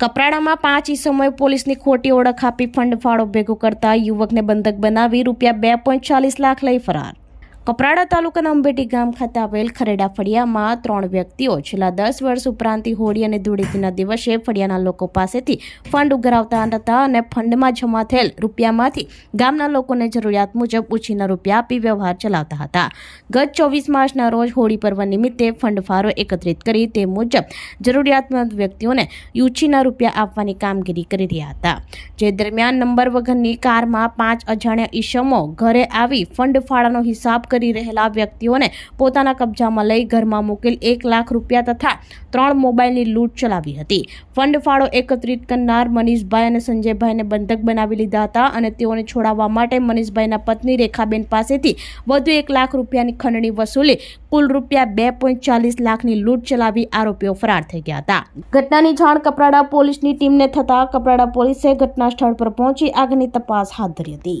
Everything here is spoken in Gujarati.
કપરાડામાં પાંચ ઈસમોએ પોલીસની ખોટી ઓળખ આપી ફંડ ફાળો ભેગો કરતા યુવકને બંધક બનાવી રૂપિયા બે પોઈન્ટ ચાલીસ લાખ લઈ ફરાર. કપરાડા તાલુકાના અંબેટી ગામ ખાતે આવેલ ખરેડા ફળિયામાં ત્રણ વ્યક્તિઓ છેલ્લા દસ વર્ષ ઉપરાંતથી હોળી અને ધૂળેટીના દિવસે ફળિયાના લોકો પાસેથી ફંડ ઉઘરાવતા હતા અને ફંડમાં જમા થયેલ રૂપિયામાંથી ગામના લોકોને જરૂરિયાત મુજબ ઉછીના રૂપિયા આપી વ્યવહાર ચલાવતા હતા. ગત ચોવીસ માર્ચના રોજ હોળી પર્વ નિમિત્તે ફંડ ફાળો એકત્રિત કરી તે મુજબ જરૂરિયાતમંદ વ્યક્તિઓને ઉછીના રૂપિયા આપવાની કામગીરી કરી રહ્યા હતા. જે દરમિયાન નંબર વગરની કારમાં પાંચ અજાણ્યા ઈસમો ઘરે આવી ફંડ ફાળાનો હિસાબ કરી રહેલા વ્યક્તિઓને પોતાના કબજામાં લઈ ઘરમાં મૂકેલ એક લાખ રૂપિયા તથા ત્રણ મોબાઈલની લૂંટ ચલાવી હતી. ફંડ ફાળો એકત્રિત કરનાર મનીષભાઈ અને સંજયભાઈને બંધક બનાવી લીધા હતા અને તેઓને છોડાવવા માટે મનીષભાઈના પત્ની રેખાબેન પાસેથી વધુ એક લાખ રૂપિયાની ખંડણી વસૂલી કુલ રૂપિયા બે પોઈન્ટ ચાલીસ લાખની લૂંટ ચલાવી આરોપીઓ ફરાર થઈ ગયા હતા. ઘટનાની જાણ કપરાડા પોલીસની ટીમને થતા કપરાડા પોલીસે ઘટના સ્થળ પર પહોંચી આગની તપાસ હાથ ધરી હતી.